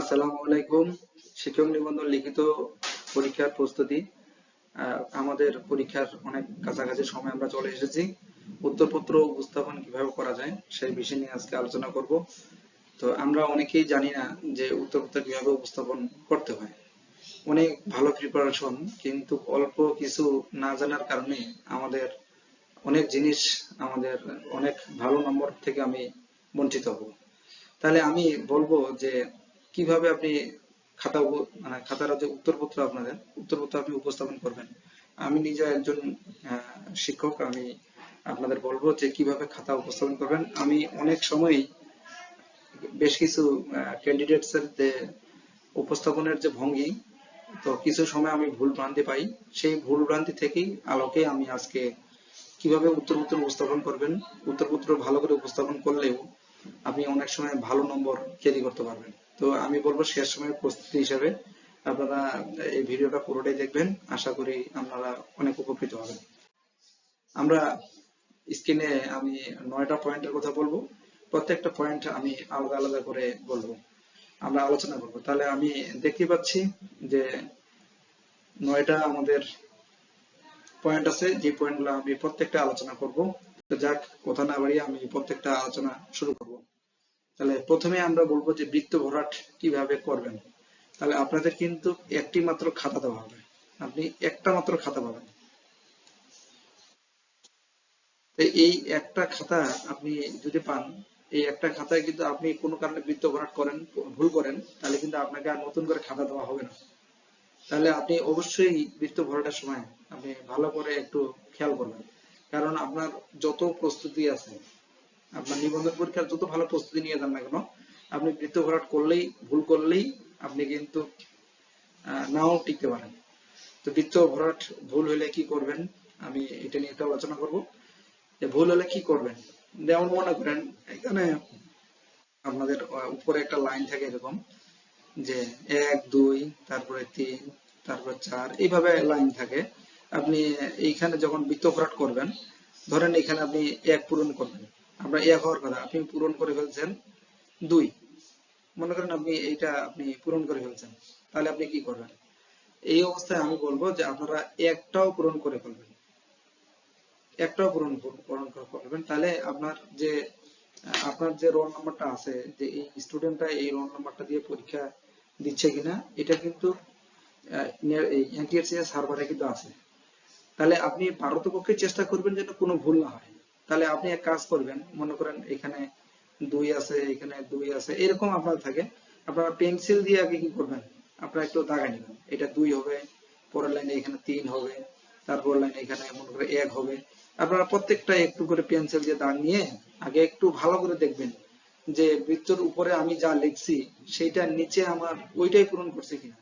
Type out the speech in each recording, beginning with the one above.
আসসালামু আলাইকুম। শিক্ষক নিবন্ধন লিখিত পরীক্ষার প্রস্তুতি। আমাদের পরীক্ষার অনেক কাছাকাছি সময় আমরা চলে এসেছি। উত্তরপত্র উপস্থাপন কীভাবে করা যায় সেই বিষয় নিয়ে আজকে আলোচনা করব। তো আমরা অনেকেই জানি না যে উত্তরপত্র কীভাবে উপস্থাপন করতে হয়। অনেক ভালো প্রিপারেশন কিন্তু অল্প কিছু না জানার কারণে আমাদের অনেক জিনিস, আমাদের অনেক ভালো নম্বর থেকে আমি বঞ্চিত হব। তাহলে আমি বলব যে কীভাবে আপনি খাতা মানে খাতার যে উত্তরপত্র আপনাদের, উত্তরপত্র আপনি উপস্থাপন করবেন? আমি নিজে একজন শিক্ষক, আমি আপনাদের বলব যে কীভাবে খাতা উপস্থাপন করবেন। আমি অনেক সময়ই বেশ কিছু ক্যান্ডিডেটস এর যে উপস্থাপনের যে ভঙ্গি, তো কিছু সময় আমি ভুল ভ্রান্তি পাই। সেই ভুল ভ্রান্তি থেকেই আলোকে আমি আজকে কীভাবে উত্তরপত্র উপস্থাপন করবেন, উত্তরপত্র ভালো করে উপস্থাপন করলেও আপনি অনেক সময় ভালো নম্বর ক্যারি করতে পারবেন। তো আমি বলব শেষ সময়ের প্রস্তুতি হিসেবে আপনারা এই ভিডিওটা পুরোটাই দেখবেন। আশা করি আপনারা অনেক উপকৃত হবেন। আমরা স্ক্রিনে আমি নয়টা পয়েন্টের কথা বলব। প্রত্যেকটা পয়েন্ট আমি আলাদা আলাদা করে বলব। আমরা আলোচনা করব। তাহলে আমি দেখতে পাচ্ছি যে নয়টা আমাদের পয়েন্ট আছে। যে পয়েন্টগুলো আমি প্রত্যেকটা আলোচনা করব। তো যাক, কথা না বাড়িয়ে আমি প্রত্যেকটা আলোচনা শুরু করব। তাহলে প্রথমে আমরা বলব যে বৃত্ত ভরাট কীভাবে করবেন। তাহলে আপনাদের কিন্তু একটি মাত্র খাতা দেওয়া হবে। আপনি একটা মাত্র খাতা পাবেন। এই একটা খাতা আপনি যদি পান, এই একটা খাতায় কিন্তু আপনি কোনো কারণে বৃত্ত ভরাট করেন, ভুল করেন, তাহলে কিন্তু আপনাকে আর নতুন করে খাতা দেওয়া হবে না। তাহলে আপনি অবশ্যই বৃত্ত ভরাটের সময় আপনি ভালো করে একটু খেয়াল করবেন। কারণ আপনার যত প্রস্তুতি আছে আপনার নিবন্ধন পরীক্ষার যত ভালো প্রস্তুতি নিয়ে যান না কেন, আপনি বৃত্ত ভরাট করলেই, ভুল করলেই আপনি কিন্তু নাও টিকতে পারেন। তো বৃত্ত ভরাট ভুল হলে কি করবেন, আমি এটা নিয়ে একটু আলোচনা করব। যে ভুল হলে কি করবেন? যেমন মনে করেন, এখানে আপনাদের উপরে একটা লাইন থাকে এরকম, যে এক, দুই, তারপরে তিন, তারপর চার, এইভাবে লাইন থাকে। আপনি এইখানে যখন বৃত্ত ভরাট করবেন, ধরেন এখানে আপনি এক পূরণ করবেন। আমরা এক হওয়ার কথা, আপনি পূরণ করে ফেলছেন দুই। মনে করেন আপনি এইটা আপনি পূরণ করে ফেলছেন। তাহলে আপনি কি করবেন? এই অবস্থায় আমি বলব যে আপনারা একটাও পূরণ করে ফেলবেন। একটাও পূরণ পূরণ করে ফেলবেন। তাহলে আপনার যে আপনার যে রোল নাম্বারটা আছে, যে এই স্টুডেন্টটা এই রোল নাম্বারটা দিয়ে পরীক্ষা দিচ্ছে কিনা, এটা কিন্তু সার্ভারে কিন্তু আছে। তাহলে আপনি পারতপক্ষে চেষ্টা করবেন যেন কোনো ভুল না হয়। তাহলে আপনি এক কাজ করবেন, মনে করেন এখানে দুই আছে, এখানে দুই আছে, এরকম আপনার থাকে। আপনারা পেন্সিল দিয়ে আগে কি করবেন? আপনারা একটু দাগাই নেবেন। এটা দুই হবে, পরের লাইনে এখানে তিন হবে তারপর লাইনে এখানে মনে করে এক হবে। আপনারা প্রত্যেকটা একটু করে পেন্সিল দিয়ে দাগ নিয়ে আগে একটু ভালো করে দেখবেন যে বৃত্তর উপরে আমি যা লিখছি সেইটার নিচে আমার ওইটাই পূরণ করছে কিনা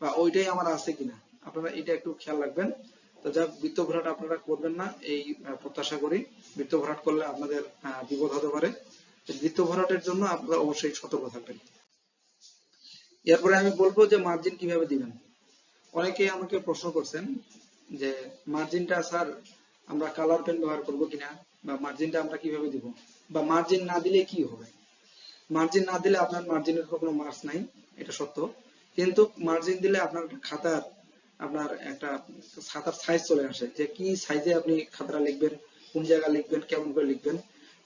বা ওইটাই আমার আছে কিনা। আপনারা এটা একটু খেয়াল রাখবেন। তো যাক, বৃত্ত ভরাট আপনারা করবেন না, এই প্রত্যাশা করি। বৃত্ত ভরাট করলে আপনাদের বিপদ হতে পারে। বৃত্ত ভরাটের জন্য আপনারা অবশ্যই সতর্ক থাকবেন। এরপরে আমি বলব যে মার্জিন কীভাবে দিবেন। অনেকেই আমাকে প্রশ্ন করছেন যে মার্জিনটা স্যার, আমরা কালার পেন ব্যবহার করব কিনা, বা মার্জিনটা আমরা কীভাবে দিব, বা মার্জিন না দিলে কি হবে? মার্জিন না দিলে আপনার মার্জিনের কোনো মার্কস নাই, এটা সত্য। কিন্তু মার্জিন দিলে আপনার খাতার আপনার একটা খাতার সাইজ চলে আসে, যে কি সাইজে আপনি খাতাটা লিখবেন, কোন জায়গায় লিখবেন, কেমন করে লিখবেন।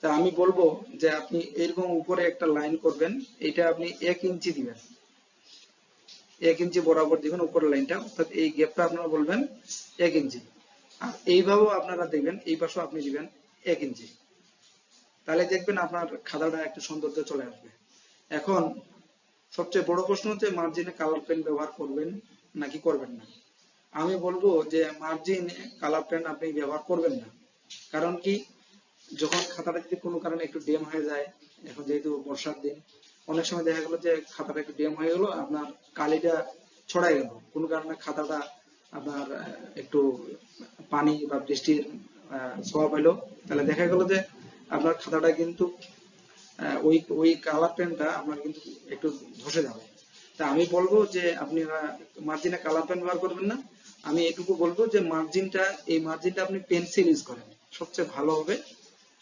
তা আমি বলব যে আপনি এরকম উপরে একটা লাইন করবেন, এটা আপনি এক ইঞ্চি দিবেন। এক ইঞ্চি বরাবর দিবেন উপরের লাইনটা অর্থাৎ এই গ্যাপটা আপনারা বলবেন এক ইঞ্চি। আর এইভাবেও আপনারা দেখবেন, এই পাশেও আপনি দিবেন এক ইঞ্চি। তাহলে দেখবেন আপনার খাতাটা একটু সৌন্দর্য চলে আসবে। এখন সবচেয়ে বড় প্রশ্ন হচ্ছে মার্জিনে কালার পেন ব্যবহার করবেন নাকি করবেন না? আমি বলব যে মার্জিন কালার পেন আপনি ব্যবহার করবেন না। কারণ কি? যখন খাতাটা যদি কোনো কারণে একটু ডেম হয়ে যায়, এখন যেহেতু বর্ষার দিন, অনেক সময় দেখা গেল যে খাতাটা একটু ডেম হয়ে গেল, আপনার কালিটা ছড়াই গেল। কোনো কারণে খাতাটা আপনার একটু পানি বা বৃষ্টির ছোঁয়া পেল তাহলে দেখা গেল যে আপনার খাতাটা কিন্তু ওই ওই কালার পেনটা আপনার কিন্তু একটু ধসে যাবে। তা আমি বলব যে আপনি মার্জিনে কালার পেন ব্যবহার করবেন না। আমি এটুকু বলব যে মার্জিনটা, এই মার্জিনটা আপনি পেন্সিল ইউজ করেন। সবচেয়ে ভালো হবে,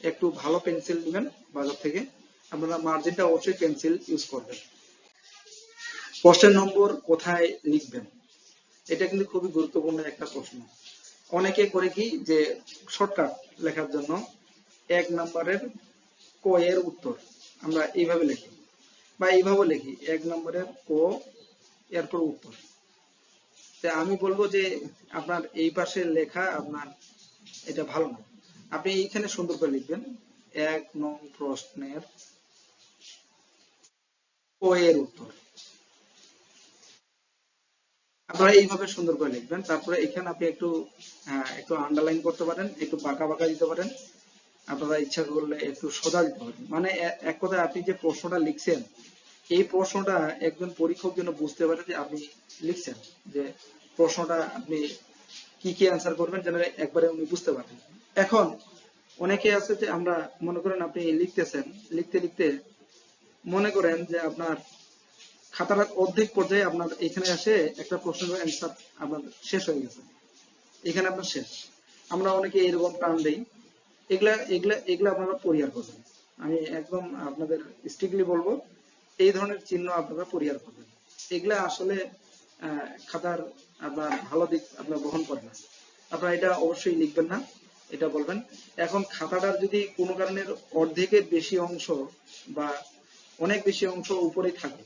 একটু ভালো পেন্সিল নেবেন বাজার থেকে। আপনারা মার্জিনটা অবশ্যই পেন্সিল ইউজ করবেন। প্রশ্নের নম্বর কোথায় লিখবেন? এটা কিন্তু খুবই গুরুত্বপূর্ণ একটা প্রশ্ন। অনেকে করে কি যে শর্টকাট লেখার জন্য এক নম্বরের ক এর উত্তর আমরা এইভাবে লিখি। বা এইভাবে লিখি, এক নম্বরের ক এরপর উত্তর। তা আমি বলব যে আপনার এই পাশে লেখা আপনার এটা ভালো না। আপনি এইখানে সুন্দর করে লিখবেন এক নং প্রশ্নের ক এর উত্তর। আপনারা এইভাবে সুন্দর করে লিখবেন তারপরে এখানে আপনি একটু আহ, একটু আন্ডারলাইন করতে পারেন একটু বাঁকা বাঁকা দিতে পারেন। আপনারা ইচ্ছা করলে একটু সোজা দিতে পারেন। মানে এক কথায় আপনি যে প্রশ্নটা লিখছেন এই প্রশ্নটা একজন পরীক্ষক যেন বুঝতে পারে যে আপনি লিখছেন, যে প্রশ্নটা আপনি কি কি অ্যান্সার করবেন যেন একবারে উনি বুঝতে পারেন। এখন অনেকে আছে যে আমরা মনে করেন আপনি লিখতেছেন, লিখতে লিখতে মনে করেন যে আপনার খাতার অর্ধেক পর্যায়ে আপনার এখানে আসে একটা প্রশ্নের অ্যান্সার আপনার শেষ হয়ে গেছে। এখানে আপনার শেষ। আমরা অনেকে এরকম টান দেই। এগুলা এগুলা এগুলা আপনারা পরিহার করবেন। আমি একদম আপনাদের স্ট্রিক্টলি বলব এই ধরনের চিহ্ন আপনারা পরিহার করবেন। এগুলা আসলে খাতার আপনার ভালো দিক আপনার গ্রহণ করে না। আপনারা এটা অবশ্যই লিখবেন না, এটা বলবেন। এখন খাতাটার যদি কোনো কারণের অর্ধেকের বেশি অংশ বা অনেক বেশি অংশ উপরে থাকে,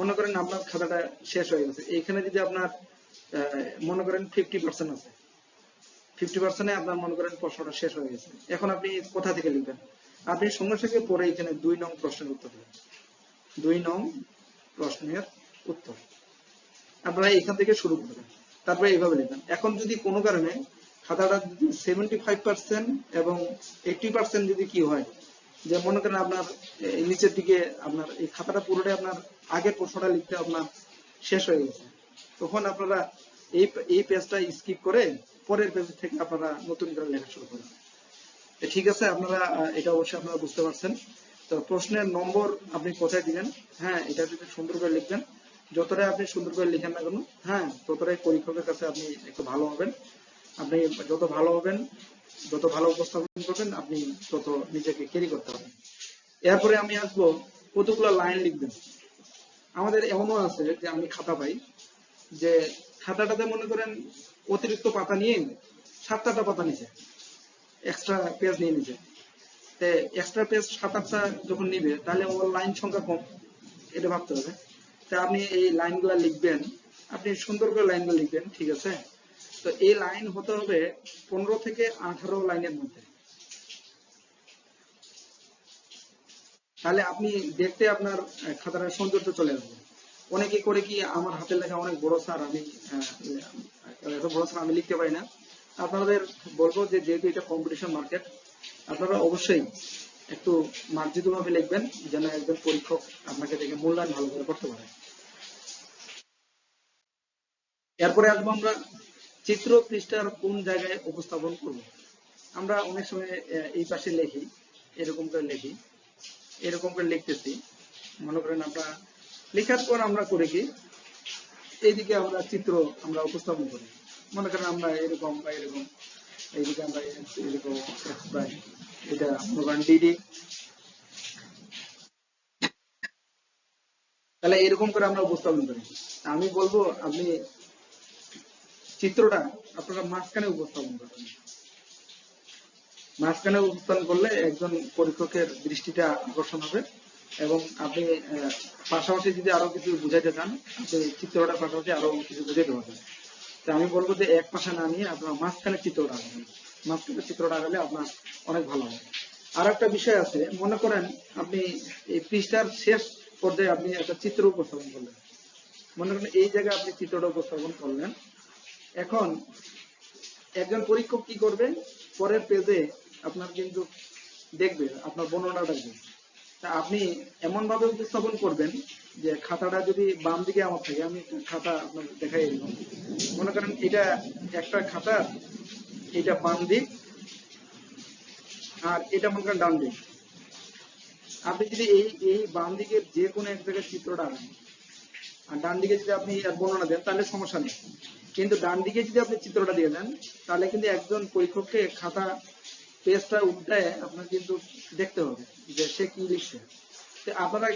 মনে করেন আপনার খাতাটা শেষ হয়ে গেছে, এখানে যদি আপনার মনে করেন ফিফটি পার্সেন্ট আছে ফিফটি পার্সেন্টে আপনার মনে করেন প্রশ্নটা শেষ হয়ে গেছে। এখন আপনি কোথা থেকে লিখবেন? আপনি সঙ্গে সঙ্গে পরে এখানে দুই নং প্রশ্নের উত্তর দিবেন। দুই নং প্রশ্নের উত্তর। আপনারা এখান থেকে শুরু করবেন তারপরে এইভাবে লিখবেন। এখন যদি কোনো কারণে খাতাটা যদি সেভেন্টি ফাইভ পার্সেন্ট এবং এইটি পার্সেন্ট যদি কি হয়, যে মনে করেন আপনার নিচের দিকে আপনার, এই খাতাটা পুরোটাই আপনার আগের প্রশ্নটা লিখতে আপনার শেষ হয়ে গেছে। তখন আপনারা এই এই পেজটা স্কিপ করে পরের পেজ থেকে আপনারা নতুন করে লেখা শুরু করেন। ঠিক আছে, আপনারা এটা অবশ্যই আপনারা বুঝতে পারছেন। তো প্রশ্নের নম্বর আপনি কোথায় দিবেন হ্যাঁ এটা যদি সুন্দর করে লিখবেন। যতটাই আপনি সুন্দর করে লিখেন না কেন হ্যাঁ ততটাই পরীক্ষকের কাছে আপনি একটু ভালো হবেন। আপনি যত ভালো হবেন, যত ভালো উপস্থাপন করবেন, আপনি তত নিজেকে ক্যারি করতে পারবেন। এরপরে আমি আসব কতগুলো লাইন লিখবেন। আমাদের এমনও আছে যে আমি খাতা পাই, যে খাতাটাতে মনে করেন অতিরিক্ত পাতা নিয়ে সাতটা পাতা নিছে এক্সট্রা পেজ নিয়ে নিছে। তে এক্সট্রা পেজ সাত যখন নিবে, তাহলে ওর লাইন সংখ্যা কম। এটা ভাবতে হবে। তা আপনি এই লাইনগুলো লিখবেন। আপনি সুন্দর করে লাইনগুলো লিখবেন, ঠিক আছে? তো এই লাইন হতে হবে পনেরো থেকে আঠারো লাইনের মধ্যে। তাহলে আপনি দেখতে আপনার খাতার সৌন্দর্য চলে আসবে। অনেকে করে কি, আমার হাতের লেখা অনেক বড় স্যার, আমি এত বড় স্যার আমি লিখতে পারি না। আপনাদের বলব যেহেতু এটা কম্পিটিশন মার্কেট আপনারা অবশ্যই একটু মার্জিত ভাবে লিখবেন, যেন একজন পরীক্ষক আপনাকে দেখে মূল্যায়ন ভালো করে করতে পারে। এরপরে আসব আমরা চিত্র পৃষ্ঠার কোন জায়গায় উপস্থাপন করব। আমরা অনেক সময় এই পাশে লিখি, এরকম করে লিখি, এরকম করে লিখতেছি। মনে করেন আমরা, লেখার পর আমরা করে কি, এইদিকে আমরা চিত্র আমরা উপস্থাপন করি। মনে করেন আমরা এরকম বা এরকম। এইদিকে আমরা এটা করেন ডিডি তাহলে এরকম করে আমরা উপস্থাপন করি। আমি বলব, আপনি চিত্রটা আপনারা মাঝখানে উপস্থাপন করবেন। মাঝখানে উপস্থাপন করলে একজন পরীক্ষকের দৃষ্টিটা আকর্ষণ হবে এবং আপনি পাশাপাশি যদি আরও কিছু বুঝাইতে চান, আপনি চিত্রটার পাশাপাশি আরও কিছু বুঝাইতে পারবেন। তো আমি বলব যে এক পাশে না নিয়ে আপনার মাঝখানে চিত্রটা আঁকবেন মাঝখানে চিত্রটা আঁকালে আপনার অনেক ভালো হবে। আর একটা বিষয় আছে, মনে করেন আপনি এই পৃষ্ঠার শেষ পর্যায়ে আপনি একটা চিত্র উপস্থাপন করলেন। মনে করেন এই জায়গায় আপনি চিত্রটা উপস্থাপন করলেন। এখন একজন পরীক্ষক কি করবে? পরের পেজে আপনার কিন্তু দেখবে, আপনার বর্ণনা দেখবে। তা আপনি এমন ভাবে উপস্থাপন করবেন যে খাতাটা যদি বাম দিকে আমার থাকে, আমি একটা খাতা আপনার দেখাই দিলাম। মনে করেন এটা একটা খাতা, এটা বাম দিক, আর এটা মনে করেন ডান দিক। আপনি যদি এই এই বাম দিকের যে কোনো এক জায়গায় চিত্রটা আনেন আর ডান দিকে যদি আপনি বর্ণনা দেন, তাহলে সমস্যা নেই। কিন্তু ডান দিকে যদি আপনি চিত্রটা দিয়ে দেন, তাহলে কিন্তু একজন পরীক্ষককে খাতা পেজটা উল্টায় আপনার কিন্তু দেখতে হবে যে সে কি লিখছে। আপনারা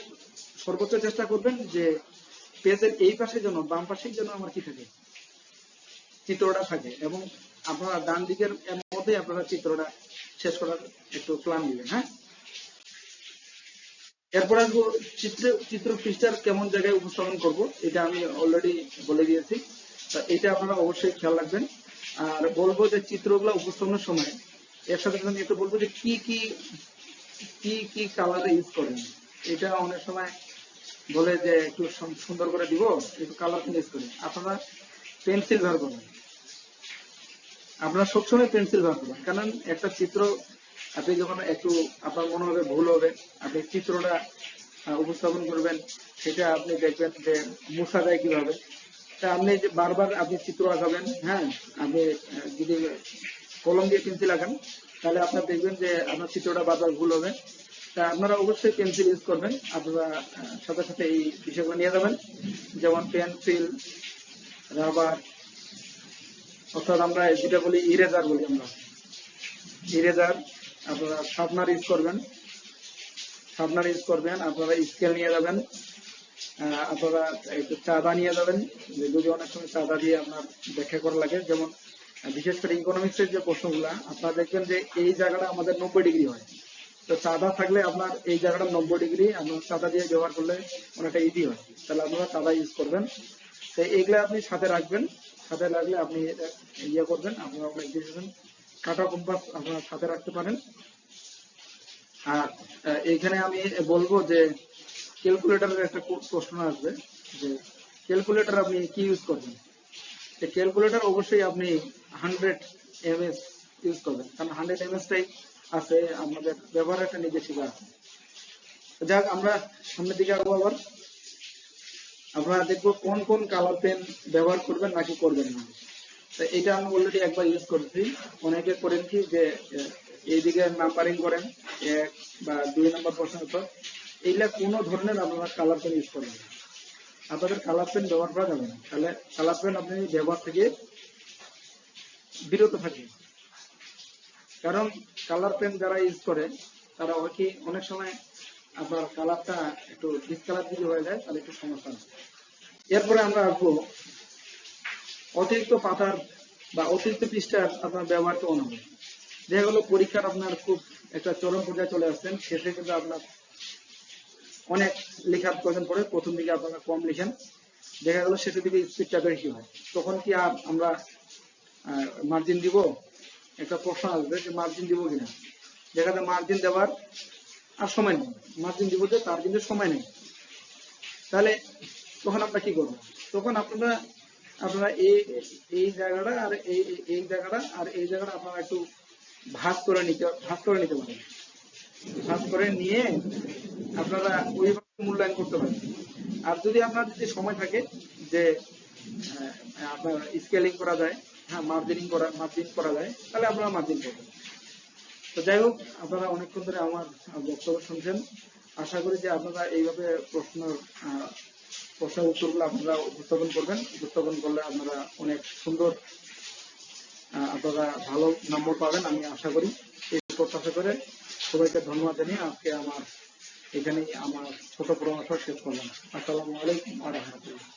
সর্বোচ্চ চেষ্টা করবেন যে পেজের এই পাশে যেন বাম পাশেই যেন আমার কি থাকে? চিত্রটা থাকে। এবং আপনারা ডান দিকের মধ্যে আপনারা চিত্রটা শেষ করার একটু প্ল্যান দিবেন হ্যাঁ? এরপর আসব চিত্র চিত্র পৃষ্ঠার কেমন জায়গায় উপস্থাপন করব, এটা আমি অলরেডি বলে দিয়েছি। এটা আপনারা অবশ্যই খেয়াল রাখবেন। আর বলব যে চিত্রগুলো উপস্থাপনের সময় এর সাথে সাথে একটু বলব যে কি কি কি কি কালারে ইউজ করেন, এটা অনেক সময় বলে যে একটু সুন্দর করে দিব, একটু কালার ইউজ করি। আপনারা পেন্সিল ব্যবহার করবেন আপনারা সবসময় পেন্সিল ব্যবহার করবেন কারণ একটা চিত্র, আপনি যখন একটু আপনার মনে হবে ভুল হবে, আপনি চিত্রটা উপস্থাপন করবেন, সেটা আপনি দেখবেন যে মুছা যায় কীভাবে। তা আপনি যে বারবার আপনি চিত্র আঁকাবেন হ্যাঁ আপনি যদি কলম দিয়ে পেন্সিল আঁকান, তাহলে আপনার দেখবেন যে আপনার চিত্রটা বারবার ভুল হবে। তা আপনারা অবশ্যই পেন্সিল ইউজ করবেন, আপনারা সাথে সাথে এই বিষয়গুলো নিয়ে যাবেন। যেমন পেন্সিল রাবার, অর্থাৎ আমরা যেটা বলি ইরেজার বলি আমরা। ইরেজার আপনারা শার্পনার ইউজ করবেন। শার্পনার ইউজ করবেন, আপনারা স্কেল নিয়ে যাবেন। আপনারা একটু চাঁদা নিয়ে যাবেন যদি অনেক সময় চাঁদা দিয়ে আপনার ব্যাখ্যা করা লাগে। যেমন, বিশেষ করে ইকোনমিক্সের যে প্রশ্নগুলা, আপনারা দেখবেন যে এই জায়গাটা আমাদের নব্বই ডিগ্রি হয়। তো চাঁদা থাকলে আপনার এই জায়গাটা নব্বই ডিগ্রি, আপনার চাঁদা দিয়ে ব্যবহার করলে অনেকটা ইজি হয়। তাহলে আপনারা চাঁদা ইউজ করবেন। তো এইগুলা আপনি সাথে রাখবেন। সাথে রাখলে আপনি ইয়ে করবেন, আপনারা অনেক ডিসিশন কাটা কম্পাস আপনারা সাথে রাখতে পারেন। আর এইখানে আমি বলব যে ক্যালকুলেটরের একটা প্রশ্ন আসবে যে ক্যালকুলেটর আপনি কি ইউজ করবেন? ক্যালকুলেটর অবশ্যই আপনি হান্ড্রেড এমএস ইউজ করবেন। কারণ হান্ড্রেড এমএস টাই আছে আমাদের ব্যবহার একটা নির্দেশিকা আছে যাক, আমরা সামনের দিকে আরও আবার। আমরা দেখব কোন কোন কালার পেন ব্যবহার করবেন নাকি করবেন না। এটা আমি অলরেডি একবার ইউজ করেছি। অনেকে করেন কি যে এইদিকে নাম্বারিং করেন, এক বা দুই নম্বর প্রশ্ন উত্তর। এইগুলা কোনো ধরনের আপনারা কালার পেন ইউজ করবেন না। আপনাদের কালার পেন ব্যবহার করা যাবে না। তাহলে কালার পেন আপনি ব্যবহার থেকে বিরত থাকবেন। কারণ কালার পেন যারা ইউজ করে, তারা হয় কি অনেক সময় আপনার কালারটা একটু ডিসকালার যদি হয়ে যায়, তাহলে একটু সমস্যা এরপরে আমরা আসব, অতিরিক্ত পাতার বা অতিরিক্ত পৃষ্ঠার আপনার ব্যবহার কেমন হবে দেখা গেলো পরীক্ষার আপনার খুব একটা চরম পর্যায়ে চলে আসছেন, শেষে কিন্তু আপনার অনেক লেখার প্রয়োজন পড়ে, প্রথম দিকে আপনারা কম লিখেন। দেখা গেল শেষের দিকে স্পিডটা বেশি হয়। তখন কি আর আমরা মার্জিন দিব? একটা প্রশ্ন আসবে যে মার্জিন দিব কিনা। দেখা যায় মার্জিন দেওয়ার আর সময় নেই। মার্জিন দিব যে তার কিন্তু সময় নেই। তাহলে তখন আমরা কি করব? তখন আপনারা আপনারা এই এই জায়গাটা আর এই, এই- জায়গাটা আর এই জায়গাটা আপনারা একটু ভাগ করে নিতে, ভাগ করে নিতে পারেন। ভাগ করে নিয়ে আপনারা ওইভাবে মূল্যায়ন করতে পারেন। আর যদি আপনার যদি সময় থাকে যে আপনার স্কেলিং করা যায় হ্যাঁ মার্জিনিং করা, মার্জিন করা যায়। তাহলে আপনারা মার্জিন করবেন। তো যাই হোক, আপনারা অনেকক্ষণ ধরে আমার বক্তব্য শুনছেন। আশা করি যে আপনারা এইভাবে প্রশ্ন প্রশ্নের উত্তরগুলো আপনারা উপস্থাপন করবেন। উপস্থাপন করলে আপনারা অনেক সুন্দর আপনারা ভালো নম্বর পাবেন, আমি আশা করি। এই প্রত্যাশা করে সবাইকে ধন্যবাদ জানিয়ে আজকে আমার এখানেই আমার ছোট পরামর্শ শেষ করলাম। আসসালামু আলাইকুম রহমতুল্লাহ।